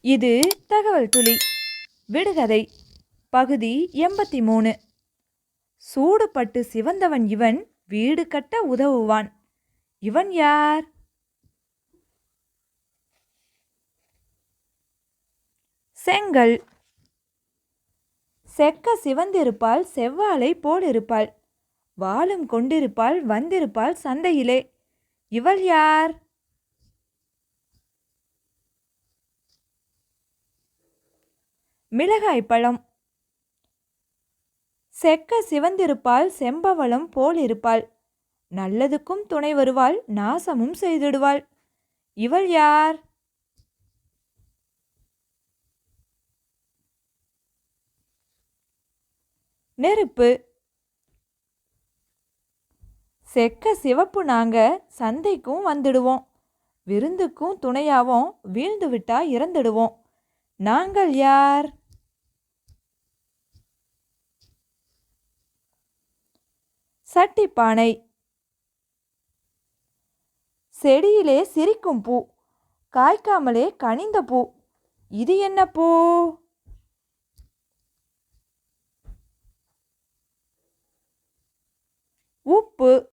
இது தகவல் துளி. விடுகதை. பகுதி எண்பத்தி மூணு சூடுபட்டு சிவந்தவன் இவன் வீடு கட்ட உதவுவான். இவன் யார்? செங்கல். செக்க சிவந்திருப்பாள் செவ்வாழை போலிருப்பாள். வாளும் கொண்டிருப்பாள் வந்திருப்பாள் சந்தையிலே. இவள் யார்? மிளகாய் பழம். செக்க சிவந்திருப்பாள் செம்பவளம் போலிருப்பாள் நல்லதுக்கும் துணை வருவாள் நாசமும் செய்திடுவாள். இவள் யார்? நெருப்பு. செக்க சிவப்பு நாங்க சந்தைக்கும் வந்துடுவோம். விருந்துக்கும் துணையாவோம் வீழ்ந்து விட்டா இறந்துடுவோம். நாங்கள் யார்? சட்டிப்பானை. செடியிலே சிரிக்கும் பூ. காய்க்காமலே கனிந்த பூ. இது என்ன பூ? உப்பு.